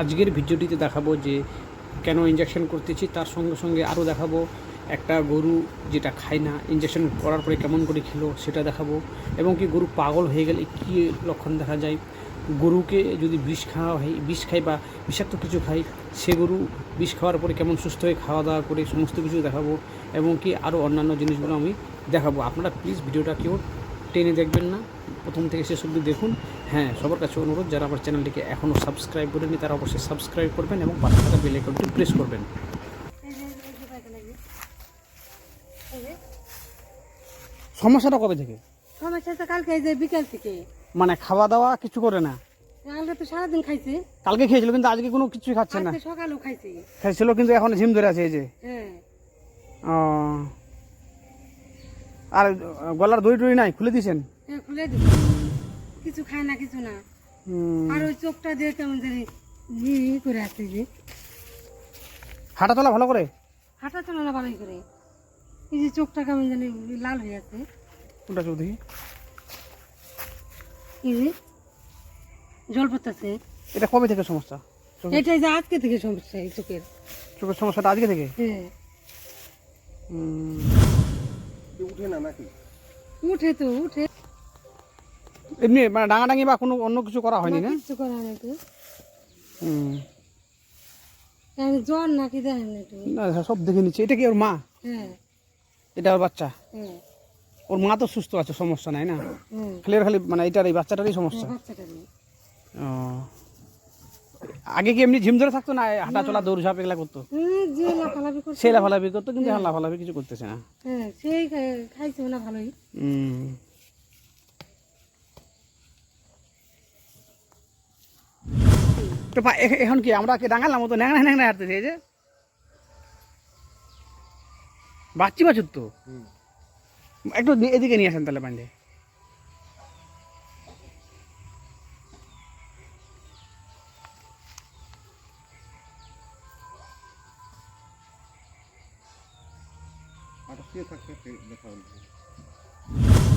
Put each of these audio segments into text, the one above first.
আজকের ভিডিওটিতে দেখাবো যে কেন ইঞ্জেকশন করতেছি, তার সঙ্গে সঙ্গে আরও দেখাবো একটা গরু যেটা খায় না ইঞ্জেকশন করার পরে কেমন করে খেলো সেটা দেখাবো এবং কি গরু পাগল হয়ে গেলে কী লক্ষণ দেখা যায়। গরুকে যদি বিষ খাওয়া হয়, বিষ খায় বা বিষাক্ত কিছু খায়, সে গরু বিষ খাওয়ার পরে কেমন সুস্থ হয়ে খাওয়া দাওয়া করে সমস্ত কিছু দেখাবো এবং কি আরও অন্যান্য জিনিসগুলো আমি দেখাবো। আপনারা প্লিজ ভিডিওটা কেউ টেনে দেখবেন না। প্রথম থেকে শেষ অবধি দেখুন। হ্যাঁ সবার কাছে অনুরোধ যারা আমার চ্যানেলটিকে এখনও সাবস্ক্রাইব করেনি তারা অবশ্যই সাবস্ক্রাইব করবেন এবং পাশে থাকা বেল আইকনটি প্রেস করবেন। সমস্যাটা কবে থেকে? সমস্যা তো কালকে এই যে বিকাল থেকে। মানে খাওয়া দাওয়া কিছু করে না? কালকে তো সারাদিন খাইছে। কালকে খেয়েছিল কিন্তু আজকে কোনো কিছুই খাচ্ছে না। আজকে সকালেও খাইছে। খাইছিল কিন্তু এখন ঝিম ধরে আছে এই যে। হ্যাঁ। ও। আর গলার দই টই নাই? খুলে দিয়েছেন হ্যাঁ খুলে দিই কিছু খায় না কিছু না। আর ওই চোখটা দিয়ে কেমন জানি ই করে আছে যে। হাঁটা চলা ভালো করে? হাঁটা চলে ভালোই করে। এই যে চোখটা কেমন জানি লাল হয়ে আছে। কোনটা চোখ দেখি? এই যে জল পড়তেছে। এটা কবে থেকে সমস্যা? এটাই যে আজকে থেকে সমস্যা এই চোখের। চোখের সমস্যাটা আজকে থেকে? হ্যাঁ। হুম। উঠে তো উঠে। এমনি মানে ডাঙাডাঙি বা কোনো অন্য কিছু করা হয়নি না কিচ্ছু করা নাই তো। হুম। জ্বর নাকি দেখেন না সব দেখে নিচ্ছি। এটা কি ওর মা? হ্যাঁ। এটা ওর বাচ্চা? হ্যাঁ। ওর মা তো সুস্থ আছে সমস্যা নাই না? হ্যাঁ। খালি খালি মানে এটার এই বাচ্চাটারই সমস্যা। বাচ্চাটা নেই ও। আগে কি এমনি ঝিম ধরে থাকতো না? হাঁটা চলা দৌড় ঝাঁপ এগুলা করতো? সে লাফালাফি করতো কিন্তু এখন লাফালাফি কিছু করতেছে না। হ্যাঁ সেই খাইছে না ভালোই। তো এখন কি আমরা কি ডাঙালাম মতো ন্যাংরা ন্যাংরা হাঁটতেছে এই যে? বাচ্চি বাছুর তো? একটু এদিকে নিয়ে আসেন তাহলে পান্ডে।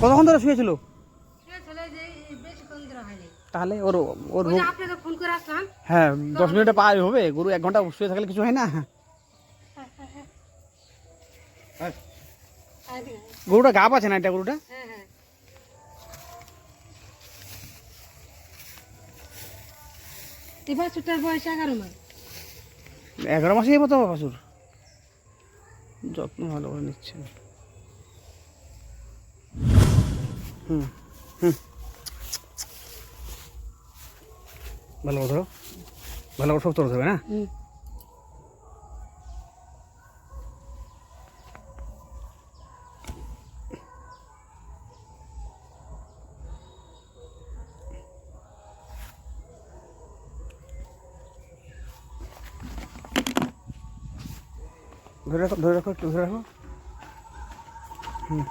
কতক্ষণ ধরে শুয়েছিল? তাহলে ওর ওর হ্যাঁ দশ মিনিটে পাওয়া হবে গরু এক ঘণ্টা শুয়ে থাকলে কিছু হয় না? গরুটা গাপ আছে না এটা গরুটা? এবার ছোটার বয়স এগারো মাস। এগারো মাসে যাব তো বাসুর যত্ন ভালো করে নিচ্ছেন। হুম হুম। ভালো করে ধরো ভালো করে সব তোর হবে না? হুম। ধরে রাখো ধরে রাখো একটু ধরে রাখো। হুম।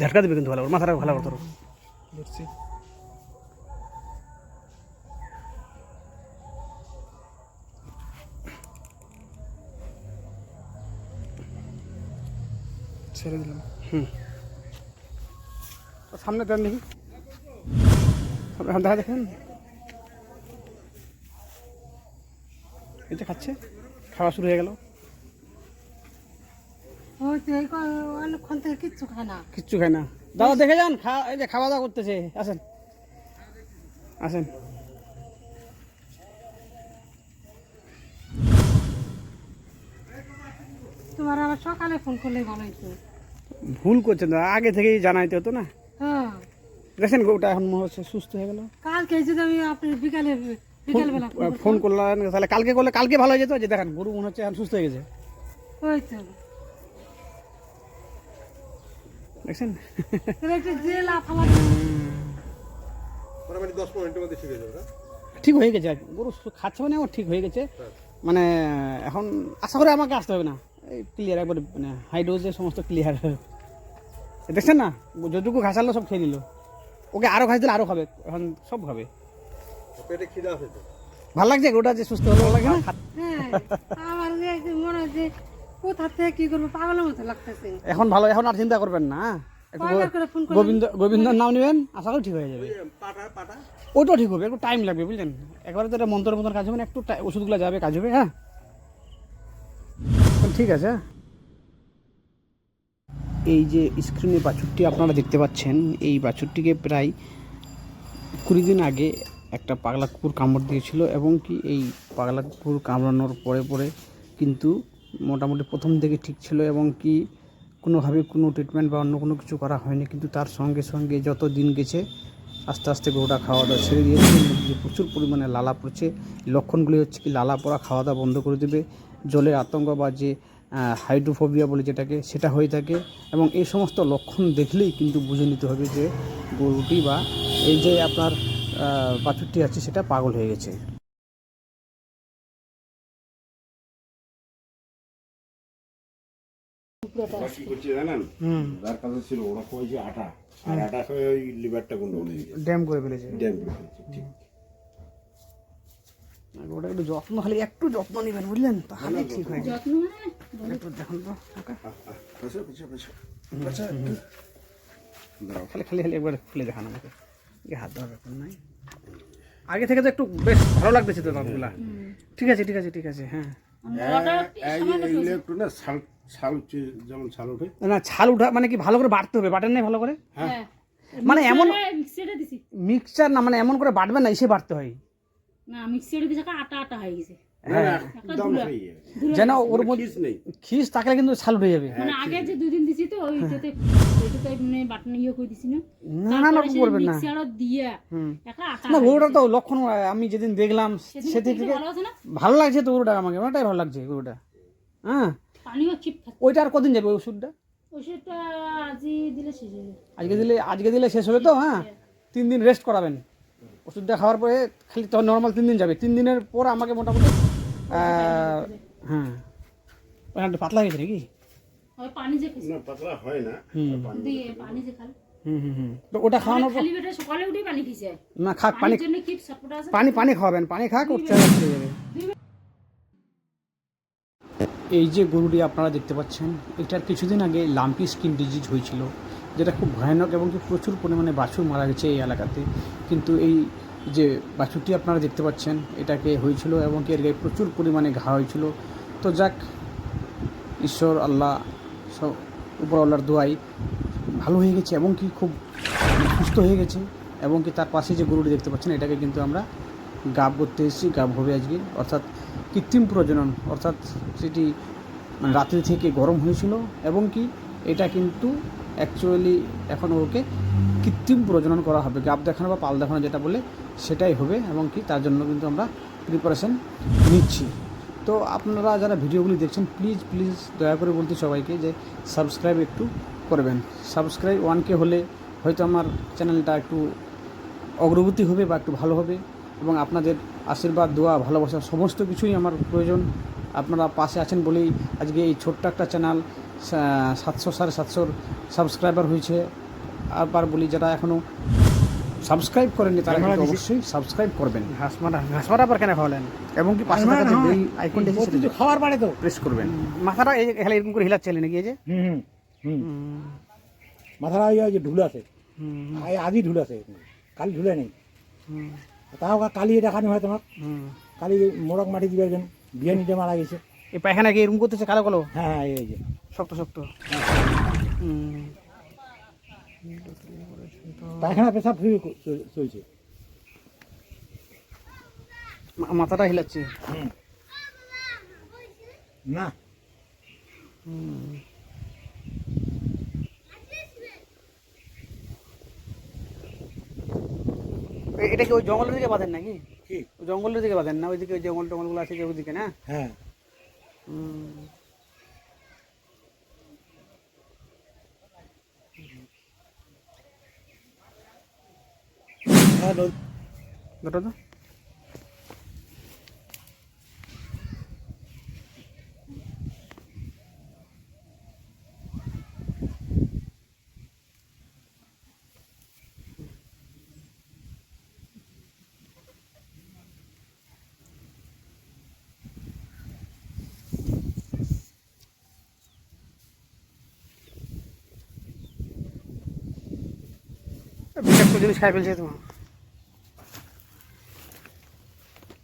ঝাটকা দেবে কিন্তু ভালো করে মাথাটা ভালো করে ধরো। ধরছি। ছেড়ে দিলাম। হুম। সামনে দেন দেখি। দেখা দেখেন। এটা খাচ্ছে খাওয়া শুরু হয়ে গেল। অনেকক্ষণ থেকে কিচ্ছু খায় না। কিচ্ছু খায় না। দাদা দেখে যান খা এই যে খাওয়া দাওয়া করতেছে আসেন। আসেন। তোমার আবার সকালে ফোন করলে ভালো ভুল করছেন দাদা আগে থেকেই জানাইতে হতো না? হ্যাঁ। দেখেন ওটা এখন মনে হচ্ছে সুস্থ হয়ে গেল। কালকে যদি আমি আপনি বিকালে বিকালবেলা ফোন করলেন তাহলে কালকে করলে কালকে ভালো হয়ে যেত যে দেখেন গরু মনে হচ্ছে এখন সুস্থ হয়ে গেছে। ওই তো। না? ঠিক হয়ে গেছে। গরু খাচ্ছে মানে আমার ঠিক হয়ে গেছে। মানে এখন আশা করে আমাকে আসতে হবে না। এই ক্লিয়ার একবার মানে হাই ডোজে সমস্ত ক্লিয়ার দেখছেন না? যতটুকু ঘাসালো সব খেয়ে নিল। ওকে আরও ঘাস দিলে আরও খাবে। এখন সব খাবে। পেটে খিদা আছে ভালো লাগছে? গরুটা যে সুস্থ হলো ভালো লাগে না? হ্যাঁ আমার মনে যে কোথা থেকে কি করব? পাগলের মতো লাগতেছে। এখন ভালো এখন আর চিন্তা করবেন না? গোবিন্দ গোবিন্দর নাম নেবেন আশা করি ঠিক হয়ে যাবে। পাটা পাটা। ওটাও ঠিক হবে একটু টাইম লাগবে বুঝলেন? একবারে তো এটা মন্ত্রের মতন কাজ হবে না একটু টাই- ওষুধগুলো যাবে কাজ হবে হ্যাঁ? ঠিক আছে? এই যে স্ক্রিনে বাছুরটি আপনারা দেখতে পাচ্ছেন এই বাছুরটিকে প্রায় কুড়ি দিন আগে একটা পাগলা কুকুর কামড় দিয়েছিল এবং কি এই পাগলা কুকুর কামড়ানোর পরে পরে কিন্তু মোটামুটি প্রথম থেকে ঠিক ছিল এবং কি কোনোভাবে কোনো ট্রিটমেন্ট বা অন্য কোনো কিছু করা হয়নি, কিন্তু তার সঙ্গে সঙ্গে যত দিন গেছে, আস্তে আস্তে গরুটা খাওয়া দাওয়া ছেড়ে দিয়েছে। যে প্রচুর পরিমাণে লালা পড়ছে। লক্ষণগুলি হচ্ছে কি, লালা পড়া, খাওয়া দাওয়া বন্ধ করে দেবে। জলের আতঙ্ক বা যে হাইড্রোফোবিয়া বলে যেটাকে, সেটা হয়ে থাকে। এবং এই সমস্ত লক্ষণ দেখলেই কিন্তু বুঝে নিতে হবে যে গরুটি বা এই যে আপনার বাছুরটি আছে, সেটা পাগল হয়ে গেছে। ওরা কি করছে জানেন? হুম। যার কাছে ছিল ওরা কয়েছে আটা। আর আটা খেয়ে ওই লিভারটা গন্ডগোল হয়ে গেছে ড্যাম করে ফেলেছে। ড্যাম করে ফেলছে, ঠিক। ওটা একটু যত্ন খালি একটু যত্ন নেবেন বুঝলেন? তাহলে ঠিক হয়ে যাবে। একটু দেখুন তো খালি খালি খালি একবার খুলে দেখান আমাকে। হাত দেওয়ার ব্যাপার নাই। আগে থেকে তো একটু বেশ ভালো লাগতেছে তো দাঁতগুলা। ঠিক আছে ঠিক আছে ঠিক আছে হ্যাঁ। একটু না ছাল ছাল উঠছে- যেমন ছাল ওঠে। না ছাল উঠা মানে কি ভালো করে বাটতে হবে? বাটেন নাই ভালো করে? হ্যাঁ। মানে এমন মিক্সারে দিছি। মিক্সচার না মানে এমন করে বাটবে না এসে বাটতে হয়। না মিক্সারে দিছে আটা আটা হয়ে গেছে। যেন ওর মধ্যে খিস থাকলে কিন্তু ছাল উঠে যাবে। মানে আগে যে দুই দিছি তো ওইটাতে ওইটাতে মানে বাটন ইয়ে করে দিছি না। না না না করবেন না। মিক্সারও দিয়ে হুম। একটা আটা না গরুটা তো লক্ষণ আমি যেদিন দেখলাম সেদিন সেদিন থেকে ভালো ভালো লাগছে তো গরুটা আমাকে ওটাই ভালো লাগছে গরুটা। হ্যাঁ। পানিও চিপ খাচ্ছে ওইটা আর কদিন যাবে ওষুধটা? ওষুধটা আজই দিলে শেষ হয়ে যাবে। আজকে দিলে আজকে দিলে শেষ হবে তো হ্যাঁ? তিন দিন রেস্ট করাবেন। ওষুধটা খাওয়ার পরে খালি তো নর্মাল তিন দিন যাবে। তিন দিনের পর আমাকে মোটামুটি হ্যাঁ। পাতলা হয়েছে নাকি? পানি যে পাতলা হয় না। পানি যে খাল হুম হুম হুম। তো ওটা খাওয়ানোর পর সকালে উঠে পানি খেয়েছে। না খাক পানি পানি পানি খাওয়াবেন। পানি খাক চলে যাবে। এই যে গরুটি আপনারা দেখতে পাচ্ছেন, এটার কিছুদিন আগে লাম্পি স্কিন ডিজিজ হয়েছিল, যেটা খুব ভয়ানক এবং প্রচুর পরিমাণে বাছুর মারা গেছে এই এলাকাতে। কিন্তু এই যে বাছুরটি আপনারা দেখতে পাচ্ছেন, এটাকে হয়েছিল এবং এর গায়ে প্রচুর পরিমাণে ঘা হয়েছিল। তো যাক, ঈশ্বর, আল্লাহ, সব উপর আল্লাহর দোয়াই ভালো হয়ে গেছে এবং কি খুব সুস্থ হয়ে গেছে এবং কি তার পাশে যে গরুটি দেখতে পাচ্ছেন, এটাকে কিন্তু আমরা গাব করতে এসেছি, গাব হবে আজকে। অর্থাৎ কৃত্রিম প্রজনন, অর্থাৎ সেটি মানে রাত্রি থেকে গরম হয়েছিল এবং কি এটা কিন্তু অ্যাকচুয়ালি এখন ওকে কৃত্রিম প্রজনন করা হবে, গাব দেখানো বা পাল দেখানো যেটা বলে সেটাই হবে এবং কি তার জন্য কিন্তু আমরা প্রিপারেশন নিচ্ছি। তো আপনারা যারা ভিডিওগুলি দেখছেন প্লিজ প্লিজ দয়া করে বলতে সবাইকে যে সাবস্ক্রাইব একটু করবেন। সাবস্ক্রাইব ওয়ানকে হলে হয়তো আমার চ্যানেলটা একটু অগ্রগতি হবে বা একটু ভালো হবে এবং আপনাদের আশীর্বাদ দোয়া ভালোবাসা সমস্ত কিছুই আমার প্রয়োজন। আপনারা পাশে আছেন বলেই আজকে এই ছোট্ট একটা চ্যানেল সাতশো সাড়ে সাতশোর সাবস্ক্রাইবার হয়েছে। আবার বলি যারা এখনও সাবস্ক্রাইব করেননি তারা কিন্তু অবশ্যই সাবস্ক্রাইব করবেন। ঘাস মারা ঘাস মারা আবার কেন খাওয়ালেন? এবং কি পাশে থাকা যে বেল আইকনটা আছে খাওয়ার পারে তো। প্রেস করবেন। মাথাটা এই খালি এরকম করে হিলাচ্ছিলেন নাকি এই যে? হুম হুম হুম। ওই যে ঢুল আছে। আই আজই ঢুল আছে। কালি ঢুলে নেই। তাও কালি দেখানি হয় তোমার কালি মোড়ক মাটি দিবে একজন বিয়ে নিতে মারা গেছে। এই পায়খানা কি এরকম করতেছে কালো কালো? হ্যাঁ হ্যাঁ এই যে। শক্ত শক্ত। পায়খানা পেশাব ফ্রি চলছে। মাথাটা হিলাচ্ছে। না। এ- এটা কি ওই জঙ্গলের দিকে বাঁধেন নাকি? কি? জঙ্গলের দিকে বাঁধেন না? ওইদিকে ওই জঙ্গল টঙ্গলগুলো আছে ওইদিকে না? হ্যাঁ। হুম। হ্যাঁ তো? সমস্ত জিনিস খাই ফেলছে তোমার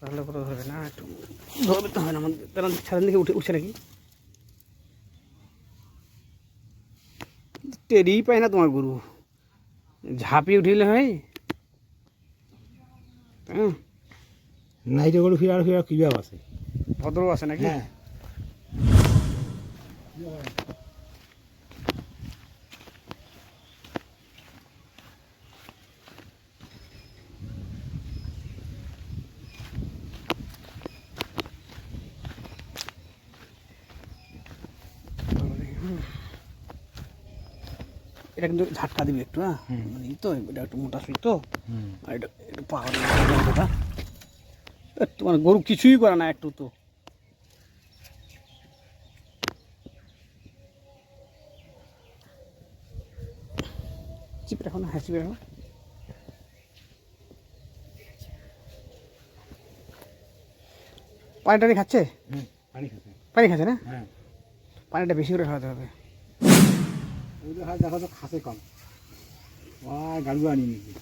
ভালো করে ধরবে না একটু ধরবে তো হবে না আমাদের কারণ সারাদিন দিকে উঠে উঠছে নাকি? টেরিই পায় না তোমার গরু। ঝাঁপিয়ে উঠিলে হয়। হ্যাঁ। নাইটে গরু ফিরার ফিরার কিভাব আছে? ভদ্র আছে নাকি? হ্যাঁ। এটা কিন্তু ঝাটকা দিবে একটু হ্যাঁ? মানে এই তো এটা একটু মোটা সুই তো। আর এটা একটু পাহাড় তোমার গরু কিছুই করে না একটু তো। চিপে রাখো না হ্যাঁ চিপে রাখো পানি টানি খাচ্ছে? হুম পানি খাচ্ছে। পানি খাচ্ছে না? হ্যাঁ। পানিটা বেশি করে খাওয়াতে হবে। ওদের হাত দেখো তো খাসে কম। ওই গাড়ু আনি নাকি?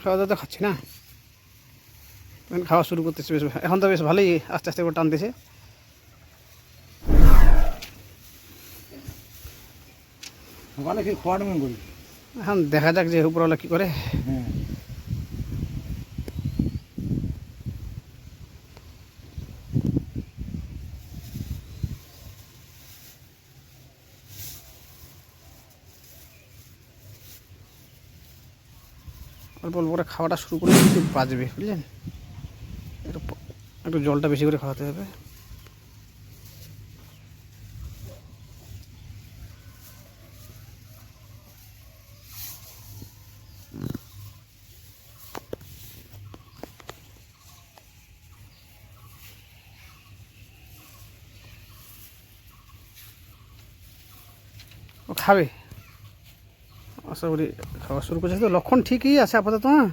খাওয়া দাওয়া তো খাচ্ছি না। খাওয়া শুরু করতেছে বেশ এখন তো বেশ ভালোই আস্তে আস্তে করে টানতেছে। সকালে খোয়াটা করি। এখন দেখা যাক যে উপরওয়ালা কী করে। হ্যাঁ। খাওয়াটা শুরু করলে একটু বাজবে, বুঝলেন? একটু একটু জলটা বেশি করে খাওয়াতে হবে। ও খাবে? আশা করি খাওয়া শুরু করছে তো? লক্ষণ ঠিকই আছে আপাতত হ্যাঁ?